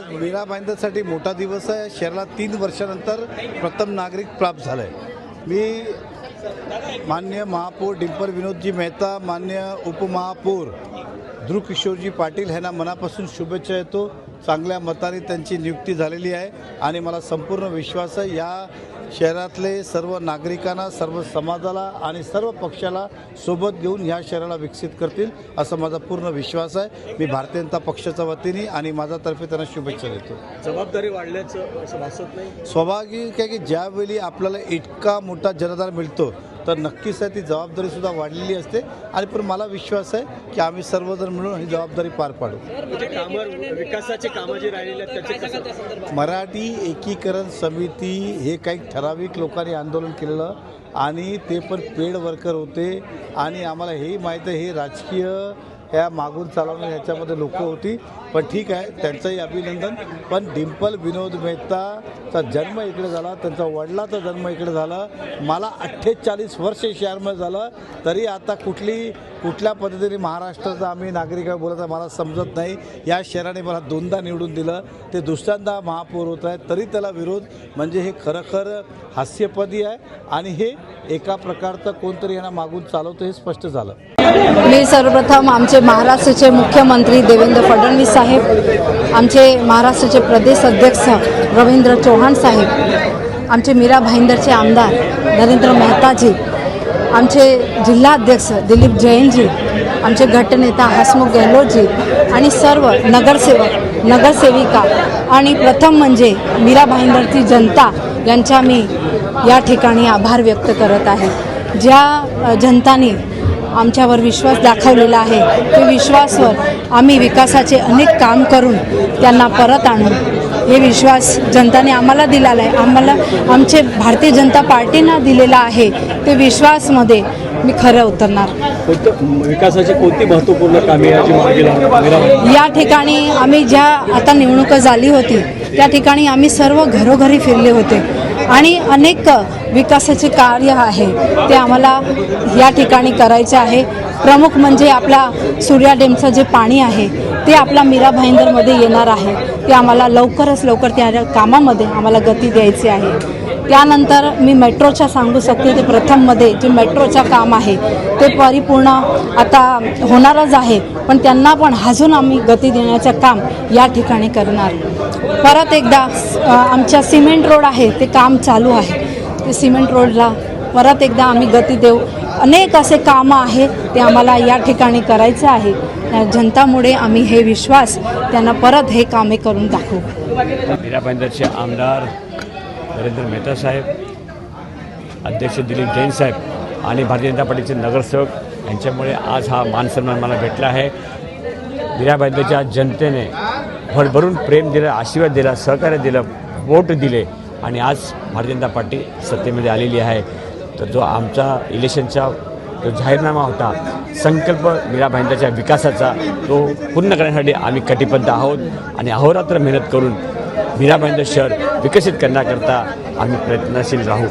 आज मीरा भाईंदरसाठी मोठा दिवस आहे. शहराला तीन वर्षानंतर प्रथम नागरिक प्राप्त झालं आहे मी मान्य महापौर डिंपल विनोदजी मेहता मान्य उपमहापौर ध्रुव किशोरजी पाटील ह्यांना मनापासून शुभेच्छा येतो चांगल्या मताने त्यांची नियुक्ती झालेली आहे. आणि मला संपूर्ण विश्वास आहे या शहरातले सर्व नागरिकांना सर्व समाजाला आणि सर्व पक्षाला सोबत घेऊन ह्या शहराला विकसित करतील असा माझा पूर्ण विश्वास आहे. मी भारतीय जनता पक्षाच्या वतीने आणि माझ्यातर्फे त्यांना शुभेच्छा देतो. जबाबदारी वाढल्याचं असं भासत नाही? स्वाभाविक आहे की ज्यावेळी आपल्याला इतका मोठा जनदान मिळतो तर नक्कीच आहे ती जबाबदारीसुद्धा वाढलेली असते. आणि पण मला विश्वास आहे की आम्ही सर्वजण मिळून ही जबाबदारी पार पाडू. कामं विकासाचे कामं जी राहिलेली मराठी एकीकरण समिती हे काही ठराविक लोकांनी आंदोलन केलेलं आणि ते पण पेड वर्कर होते. आणि आम्हाला हेही माहीत आहे हे राजकीय ह्या मागून चालवणं ह्याच्यामध्ये लोक होती. पण ठीक आहे त्यांचंही अभिनंदन. पण डिम्पल विनोद मेहताचा जन्म इकडे झाला त्यांचा वडिलाचा जन्म इकडे झाला. मला अठ्ठेचाळीस वर्ष शहरमध्ये झालं. तरी आता कुठली कुठल्या पद्धतीने महाराष्ट्राचा आम्ही नागरिक बोलत मला समजत नाही. या शहराने मला दोनदा निवडून दिलं. ते दुसऱ्यांदा महापौर होत आहे तरी त्याला विरोध म्हणजे हे खरंखर हास्यपदी आहे. आणि हे एका प्रकारचं कोणतरी यांना मागून चालवतं हे स्पष्ट झालं. मी सर्वप्रथम आमचे महाराष्ट्राचे मुख्यमंत्री देवेंद्र फडणवीस साहेब आमचे महाराष्ट्राचे प्रदेश अध्यक्ष रवींद्र चव्हाण साहेब आमचे मीरा भाईंदरचे आमदार नरेंद्र मेहताजी आमचे जिल्हाध्यक्ष दिलीप जैनजी आमचे गटनेता हसमुख गेहलोतजी आणि सर्व नगरसेवक नगरसेविका आणि प्रथम म्हणजे मीरा भाईंदरची जनता यांच्या मी या ठिकाणी आभार व्यक्त करत आहे. ज्या जनतांनी जनताने आमच्यावर विश्वास दाखवलेला आहे. ते विश्वासवर आम्ही विकासाचे अनेक काम करून त्यांना परत आणू. हे विश्वास जनताने आम्हाला दिलेला आहे. आम्हाला आमचे भारतीय जनता पार्टीनं दिलेला आहे. ते विश्वासमध्ये मी खरं उतरणार. विकासाची कोणती महत्त्वपूर्ण कामे या ठिकाणी आम्ही ज्या आता निवडणूक झाली होती त्या ठिकाणी आम्ही सर्व घरोघरी फिरले होते. आणि अनेक विकासाचे कार्य आहे ते आम्हाला या ठिकाणी करायचे आहे. प्रमुख म्हणजे आपला सूर्या डेमचं जे पाणी आहे ते आपला मीरा भाईंदरमध्ये येणार आहे. ते आम्हाला लवकरच लवकर त्या कामामध्ये आम्हाला गती द्यायची आहे. त्यानंतर मी मेट्रोच्या सांगू शकते ते प्रथममध्ये जे मेट्रोचं काम आहे ते परिपूर्ण आता होणारच आहे पण त्यांना पण अजून आम्ही गती देण्याचं काम या ठिकाणी करणार. परत एकदा आमच्या सिमेंट रोड आहे ते काम चालू आहे. ते सिमेंट रोडला परत एकदा आम्ही गती देऊ. अनेक असे कामं आहे ते आम्हाला या ठिकाणी करायचं आहे. जनतामुळे आम्ही हे विश्वास त्यांना परत हे कामे करून दाखवू. मीरा आमदार नरेंद्र मेहता साहेब अध्यक्ष दिलीप जैन साहेब आणि भारतीय जनता पार्टीचे नगरसेवक. यांच्यामुळे आज हा मानसन्मान मला भेटला आहे. मीरा जनतेने भरभरून प्रेम दिलं आशीर्वाद दिला सहकार्य दिलं वोट दिले आणि आज भारतीय जनता पार्टी सत्तेमध्ये आलेली आहे. तर जो आमचा इलेक्शनचा जो जाहीरनामा होता संकल्प मीरा विकासाचा तो पूर्ण करण्यासाठी आम्ही कटिबद्ध आहोत आणि अहोरात्र मेहनत करून मीरा भाईंदर शहर विकसित करण्याकरता आम्ही प्रयत्नशील राहू.